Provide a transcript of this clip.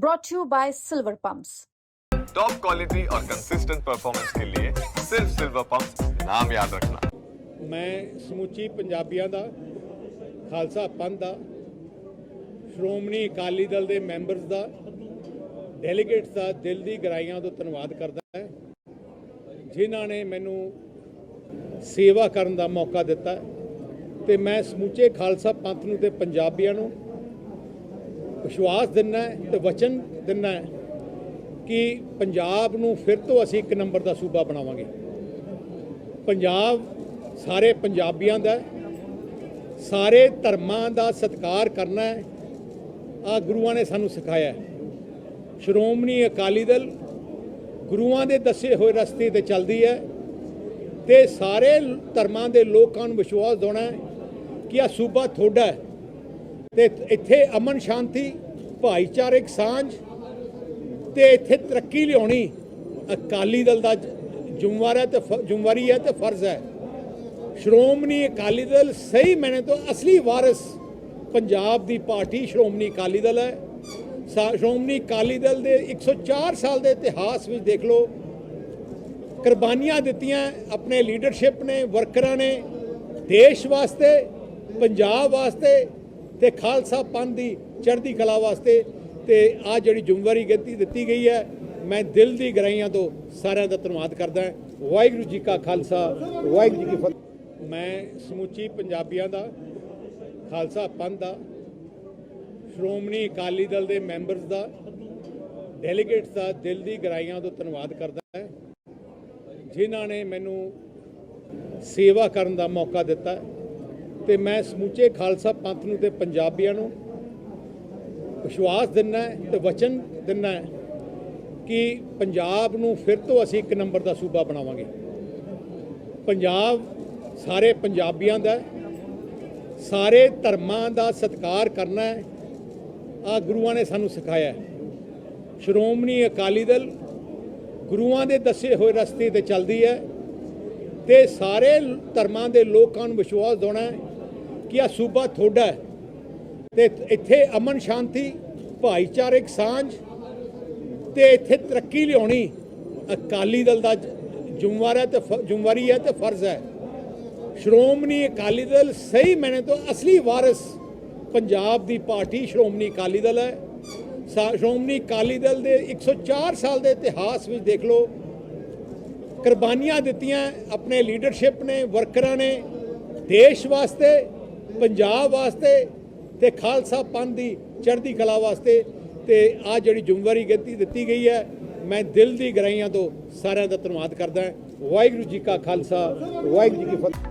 brought to you by Silver Pumps. Top quality और consistent performance के लिए सिर्फ सिल्वर पंप नाम याद रखना ਮੈਂ ਸਮੁੱਚੀ ਪੰਜਾਬੀਆਂ ਦਾ ਖਾਲਸਾ ਪੰਥ ਦਾ ਸ਼੍ਰੋਮਣੀ ਅਕਾਲੀ ਦਲ ਦੇ ਮੈਂਬਰਸ ਦਾ ਡੈਲੀਗੇਟਸ ਦਾ ਦਿਲ ਦੀ ਗਹਿਰਾਈਆਂ ਤੋਂ ਧੰਨਵਾਦ ਕਰਦਾ ਹਾਂ ਜਿਨ੍ਹਾਂ ਨੇ ਮੈਨੂੰ ਸੇਵਾ ਕਰਨ ਦਾ ਮੌਕਾ ਦਿੱਤਾ ਤੇ ਮੈਂ ਸਮੁੱਚੇ ਖਾਲਸਾ ਪੰਥ ਨੂੰ ਤੇ ਪੰਜਾਬੀਆਂ ਨੂੰ ਵਿਸ਼ਵਾਸ ਦਿੰਦਾ ਹੈ ਤੇ ਵਚਨ ਦਿੰਦਾ ਹੈ ਕਿ ਪੰਜਾਬ ਨੂੰ ਫਿਰ ਤੋਂ ਅਸੀਂ ਇੱਕ ਨੰਬਰ ਦਾ ਸੂਬਾ ਬਣਾਵਾਂਗੇ। ਪੰਜਾਬ ਸਾਰੇ ਪੰਜਾਬੀਆਂ ਦਾ ਸਾਰੇ ਧਰਮਾਂ ਦਾ ਸਤਿਕਾਰ ਕਰਨਾ ਹੈ। ਆ ਗੁਰੂਆਂ ਨੇ ਸਾਨੂੰ ਸਿਖਾਇਆ ਸ਼੍ਰੋਮਣੀ ਅਕਾਲੀ ਦਲ ਗੁਰੂਆਂ ਦੇ ਦੱਸੇ ਹੋਏ ਰਸਤੇ ਤੇ ਚੱਲਦੀ ਹੈ ਤੇ ਸਾਰੇ ਧਰਮਾਂ ਦੇ ਲੋਕਾਂ ਨੂੰ ਵਿਸ਼ਵਾਸ ਦਿਵਾਉਣਾ ਹੈ ਕਿ ਆ ਸੂਬਾ ਤੁਹਾਡਾ ਹੈ। ਤੇ ਇੱਥੇ ਅਮਨ ਸ਼ਾਂਤੀ ਭਾਈਚਾਰਕ ਸਾਂਝ, ਤੇ ਇੱਥੇ ਤਰੱਕੀ ਲਿਆਉਣੀ ਅਕਾਲੀ ਦਲ ਦਾ ਜ- ਜ਼ਿੰਮੇਵਾਰ ਹੈ ਤੇ ਫ- ਜ਼ਿੰਮੇਵਾਰੀ ਹੈ ਤੇ ਫਰਜ਼ ਹੈ। ਸ਼੍ਰੋਮਣੀ ਅਕਾਲੀ ਦਲ ਸਹੀ ਮੈਨੇ ਤੋਂ ਅਸਲੀ ਵਾਰਿਸ ਪੰਜਾਬ ਦੀ ਪਾਰਟੀ ਸ਼੍ਰੋਮਣੀ ਅਕਾਲੀ ਦਲ ਹੈ। ਸਾ- ਸ਼੍ਰੋਮਣੀ ਅਕਾਲੀ ਦਲ ਦੇ 104 ਸਾਲ ਦੇ ਇਤਿਹਾਸ ਵਿੱਚ ਦੇਖ ਲਓ, ਕੁਰਬਾਨੀਆਂ ਦਿੱਤੀਆਂ ਆਪਣੇ ਲੀਡਰਸ਼ਿਪ ਨੇ, ਵਰਕਰਾਂ ਨੇ, ਦੇਸ਼ ਵਾਸਤੇ, ਪੰਜਾਬ ਵਾਸਤੇ ਤੇ ਖਾਲਸਾ ਪੰਥ ਦੀ ਚੜ੍ਹਦੀ ਕਲਾ ਵਾਸਤੇ ਤੇ ਆ ਜਿਹੜੀ ਜ਼ਿੰਮੇਵਾਰੀ ਦਿੱਤੀ ਦਿੱਤੀ ਗਈ ਹੈ, ਮੈਂ ਦਿਲ ਦੀ ਗਹਿਰਾਈਆਂ ਤੋਂ ਸਾਰਿਆਂ ਦਾ ਧੰਨਵਾਦ ਕਰਦਾ ਵਾਹਿਗੁਰੂ ਜੀ ਕਾ ਖਾਲਸਾ, ਵਾਹਿਗੁਰੂ ਜੀ ਕੀ ਫਤਿਹ। ਮੈਂ ਸਮੁੱਚੀ ਪੰਜਾਬੀਆਂ ਦਾ, ਖਾਲਸਾ ਪੰਥ ਦਾ, ਸ਼੍ਰੋਮਣੀ ਅਕਾਲੀ ਦਲ ਦੇ ਮੈਂਬਰਸ ਦਾ, ਡੈਲੀਗੇਟਸ ਦਾ ਦਿਲ ਦੀ ਗਹਿਰਾਈਆਂ ਤੋਂ ਧੰਨਵਾਦ ਕਰਦਾ ਹਾਂ। ਜਿਨ੍ਹਾਂ ਨੇ ਮੈਨੂੰ ਸੇਵਾ ਕਰਨ ਦਾ ਮੌਕਾ ਦਿੱਤਾ ਤੇ ਮੈਂ ਸਮੁੱਚੇ ਖਾਲਸਾ ਪੰਥ ਨੂੰ ਤੇ ਪੰਜਾਬੀਆਂ ਨੂੰ ਵਿਸ਼ਵਾਸ ਦਿੰਦਾ ਹੈ ਤੇ ਵਚਨ ਦਿੰਦਾ ਹੈ ਕਿ ਪੰਜਾਬ ਨੂੰ ਫਿਰ ਤੋਂ ਅਸੀਂ ਇੱਕ ਨੰਬਰ ਦਾ ਸੂਬਾ ਬਣਾਵਾਂਗੇ। ਪੰਜਾਬ ਸਾਰੇ ਪੰਜਾਬੀਆਂ ਦਾ ਸਾਰੇ ਧਰਮਾਂ ਦਾ ਸਤਿਕਾਰ ਕਰਨਾ ਹੈ। ਆ ਗੁਰੂਆਂ ਨੇ ਸਾਨੂੰ ਸਿਖਾਇਆ ਸ਼੍ਰੋਮਣੀ ਅਕਾਲੀ ਦਲ ਗੁਰੂਆਂ ਦੇ ਦੱਸੇ ਹੋਏ ਰਸਤੇ ਤੇ ਚੱਲਦੀ ਹੈ। ਤੇ ਸਾਰੇ ਧਰਮਾਂ ਦੇ ਲੋਕਾਂ ਨੂੰ ਵਿਸ਼ਵਾਸ ਦਿਵਾਉਣਾ ਕਿ ਆ ਸੂਬਾ ਤੁਹਾਡਾ ਹੈ। ਤੇ ਇੱਥੇ ਅਮਨ ਸ਼ਾਂਤੀ ਭਾਈਚਾਰਕ ਸਾਂਝ ਤੇ ਇੱਥੇ ਤਰੱਕੀ ਲਿਆਉਣੀ ਅਕਾਲੀ ਦਲ ਦਾ ਜ- ਜ਼ਿੰਮੇਵਾਰ ਹੈ ਤੇ ਫ- ਜ਼ਿੰਮੇਵਾਰੀ ਹੈ ਤੇ ਫਰਜ਼ ਹੈ। ਸ਼੍ਰੋਮਣੀ ਅਕਾਲੀ ਦਲ ਸਹੀ ਮੈਨੇ ਤੋਂ ਅਸਲੀ ਵਾਰਿਸ ਪੰਜਾਬ ਦੀ ਪਾਰਟੀ ਸ਼੍ਰੋਮਣੀ ਅਕਾਲੀ ਦਲ ਹੈ। ਸਾ- ਸ਼੍ਰੋਮਣੀ ਅਕਾਲੀ ਦਲ ਦੇ 104 ਸਾਲ ਦੇ ਇਤਿਹਾਸ ਵਿੱਚ ਦੇਖ ਲਓ ਕੁਰਬਾਨੀਆਂ ਦਿੱਤੀਆਂ ਆਪਣੇ ਲੀਡਰਸ਼ਿਪ ਨੇ ਵਰਕਰਾਂ ਨੇ, ਦੇਸ਼ ਵਾਸਤੇ, ਪੰਜਾਬ ਵਾਸਤੇ ਤੇ ਖਾਲਸਾ ਪੰਥ ਦੀ ਚੜ੍ਹਦੀ ਕਲਾ ਵਾਸਤੇ ਤੇ ਆ ਜਿਹੜੀ ਜ਼ਿੰਮੇਵਾਰੀ ਦਿੱਤੀ ਦਿੱਤੀ ਗਈ ਹੈ, ਮੈਂ ਦਿਲ ਦੀ ਗਹਿਰਾਈਆਂ ਤੋਂ ਸਾਰਿਆਂ ਦਾ ਧੰਨਵਾਦ ਕਰਦਾ ਵਾਹਿਗੁਰੂ ਜੀ ਕਾ ਖਾਲਸਾ, ਵਾਹਿਗੁਰੂ ਜੀ ਕੀ ਫਤਿਹ।